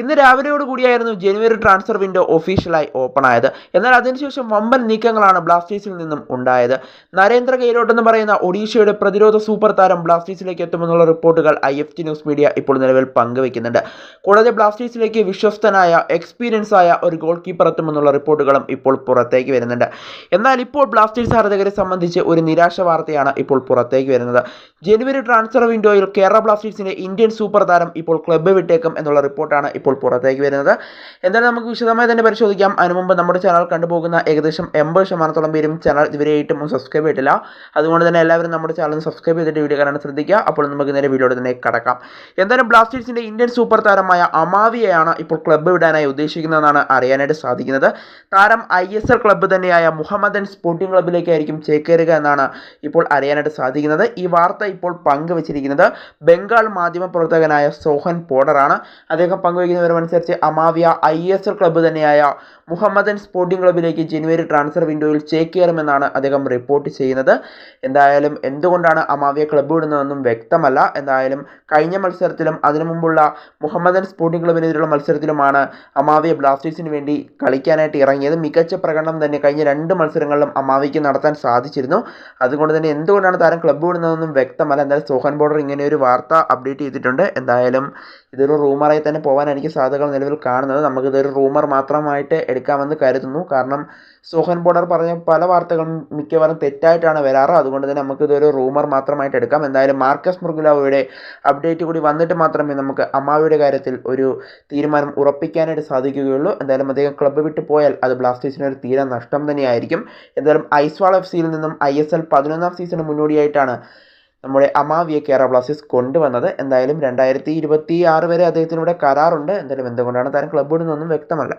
ഇന്ന് രാവിലെയോട് കൂടിയായിരുന്നു ജനുവരി ട്രാൻസ്ഫർ വിൻഡോ ഒഫീഷ്യലായി ഓപ്പൺ ആയത്. എന്നാൽ അതിനുശേഷം വമ്പൻ നീക്കങ്ങളാണ് ബ്ലാസ്റ്റേഴ്സിൽ നിന്നും ഉണ്ടായത്. നരേന്ദ്ര ഗെയ്ലോട്ട് എന്ന് പറയുന്ന ഒഡീഷയുടെ പ്രതിരോധ സൂപ്പർ താരം ബ്ലാസ്റ്റേഴ്സിലേക്ക് എത്തുമെന്നുള്ള റിപ്പോർട്ടുകൾ I F T news media ഇപ്പോൾ നിലവിൽ പങ്കുവയ്ക്കുന്നുണ്ട്. കൂടാതെ ബ്ലാസ്റ്റേഴ്സിലേക്ക് വിശ്വസ്തനായ എക്സ്പീരിയൻസ് ആയ ഒരു ഗോൾ കീപ്പർ എത്തുമെന്നുള്ള റിപ്പോർട്ടുകളും ഇപ്പോൾ പുറത്തേക്ക് വരുന്നുണ്ട്. എന്നാൽ ഇപ്പോൾ ബ്ലാസ്റ്റേഴ്സ് ആരാധകരെ സംബന്ധിച്ച് ഒരു നിരാശ വാർത്തയാണ് ഇപ്പോൾ പുറത്തേക്ക് വരുന്നത്. ജനുവരി ട്രാൻസ്ഫർ വിൻഡോയിൽ കേരള ബ്ലാസ്റ്റേഴ്സിന്റെ ഇന്ത്യൻ സൂപ്പർ താരം ഇപ്പോൾ ക്ലബ്ബ് വിട്ടേക്കും എന്നുള്ള റിപ്പോർട്ടാണ് ഇപ്പോൾ പുറത്തേക്ക് വരുന്നത്. എന്തായാലും നമുക്ക് വിശദമായി തന്നെ പരിശോധിക്കാം. അതിനു മുമ്പ് നമ്മുടെ ചാനൽ കണ്ടുപോകുന്ന ഏകദേശം എൺപത് ശതമാനത്തോളം പേരും ചാനൽ ഇതുവരെയായിട്ടും സബ്സ്ക്രൈബ് ചെയ്തിട്ടില്ല. അതുകൊണ്ട് തന്നെ എല്ലാവരും നമ്മുടെ ചാനൽ സബ്സ്ക്രൈബ് ചെയ്തിട്ട് വീഡിയോ കാണാൻ ശ്രദ്ധിക്കുക. അപ്പോൾ നമുക്ക് നേരെ വീഡിയോയുടെ തന്നെ കടക്കാം. എന്തായാലും ബ്ലാസ്റ്റേഴ്സിന്റെ ഇന്ത്യൻ സൂപ്പർ താരമായ അമാവിയെയാണ് ഇപ്പോൾ ക്ലബ്ബ് വിടാനായി ഉദ്ദേശിക്കുന്നതെന്നാണ് അറിയാനായിട്ട് സാധിക്കുന്നത്. താരം ഐ എസ് എൽ ക്ലബ്ബ് തന്നെയായ മുഹമ്മദൻ സ്പോർട്ടിംഗ് ക്ലബ്ബിലേക്കായിരിക്കും ചേക്കേറുക എന്നാണ് ഇപ്പോൾ അറിയാനായിട്ട് സാധിക്കുന്നത്. ഈ വാർത്ത ഇപ്പോൾ പങ്കുവച്ചിരിക്കുന്നത് ബംഗാൾ മാധ്യമ പ്രവർത്തകനായ സോഹൻ പോഡറാണ്. അദ്ദേഹം പങ്കുവയ്ക്കുന്ന വിവരമനുസരിച്ച് Amavia I S L club തന്നെയായ മുഹമ്മദൻ സ്പോർട്ടിംഗ് ക്ലബ്ബിലേക്ക് ജനുവരി ട്രാൻസ്ഫർ വിൻഡോയിൽ ചേക്കേറുമെന്നാണ് അദ്ദേഹം റിപ്പോർട്ട് ചെയ്യുന്നത്. എന്തായാലും എന്തുകൊണ്ടാണ് അമാവിയ ക്ലബ്ബ് വിടുന്നതെന്നും വ്യക്തമല്ല. എന്തായാലും കഴിഞ്ഞ മത്സരത്തിലും അതിനു മുമ്പുള്ള മുഹമ്മദൻ സ്പോർട്ടിംഗ് ക്ലബിനെതിരെയുള്ള മത്സരത്തിലുമാണ് അമാവിയ ബ്ലാസ്റ്റേഴ്സിന് വേണ്ടി കളിക്കാനായിട്ട് ഇറങ്ങിയത്. മികച്ച പ്രകടനം തന്നെ കഴിഞ്ഞ രണ്ട് മത്സരങ്ങളിലും അമാവിക്ക് നടത്താൻ സാധിച്ചിരുന്നു. അതുകൊണ്ട് തന്നെ എന്തുകൊണ്ടാണ് താരം ക്ലബ്ബ് വിടുന്നതെന്നും വ്യക്തമല്ല. എന്തായാലും സോഹൻ ബോർഡർ ഇങ്ങനെ ഒരു വാർത്ത അപ്ഡേറ്റ് ചെയ്തിട്ടുണ്ട്. എന്തായാലും ഇതൊരു റൂമറായി തന്നെ പോകാനായിരിക്കും സാധ്യതകൾ നിലവിൽ കാണുന്നത്. നമുക്കിതൊരു റൂമർ മാത്രമായിട്ട് എടുക്കാമെന്ന് കരുതുന്നു. കാരണം സോഹൻ ബോർഡർ പറഞ്ഞ പല വാർത്തകളും മിക്കവാറും തെറ്റായിട്ടാണ് വരാറ്. അതുകൊണ്ട് തന്നെ നമുക്കിതൊരു റൂമർ മാത്രമായിട്ട് എടുക്കാം. എന്തായാലും മാർക്കസ് മൃഗുലാവയുടെ അപ്ഡേറ്റ് കൂടി വന്നിട്ട് മാത്രമേ നമുക്ക് അമ്മാവിയുടെ കാര്യത്തിൽ ഒരു തീരുമാനം ഉറപ്പിക്കാനായിട്ട് സാധിക്കുകയുള്ളൂ. എന്തായാലും അദ്ദേഹം ക്ലബ്ബ് വിട്ട് പോയാൽ അത് ബ്ലാസ്റ്റേഴ്സിന് ഒരു തീരെ നഷ്ടം തന്നെയായിരിക്കും. എന്തായാലും ഐസ്വാൾ എഫ് സിയിൽ നിന്നും ഐ എസ് എൽ പതിനൊന്നാം സീസണിന് മുന്നോടിയായിട്ടാണ് നമ്മുടെ അമാവിയെ കേരള ബ്ലാസ്റ്റേഴ്സ് കൊണ്ടുവന്നത്. എന്തായാലും രണ്ടായിരത്തി ഇരുപത്തി ആറ് വരെ അദ്ദേഹത്തിനിവിടെ കരാറുണ്ട്. എന്തായാലും എന്തുകൊണ്ടാണ് താരം ക്ലബ്ബ് വിടുന്നതൊന്നും വ്യക്തമല്ല.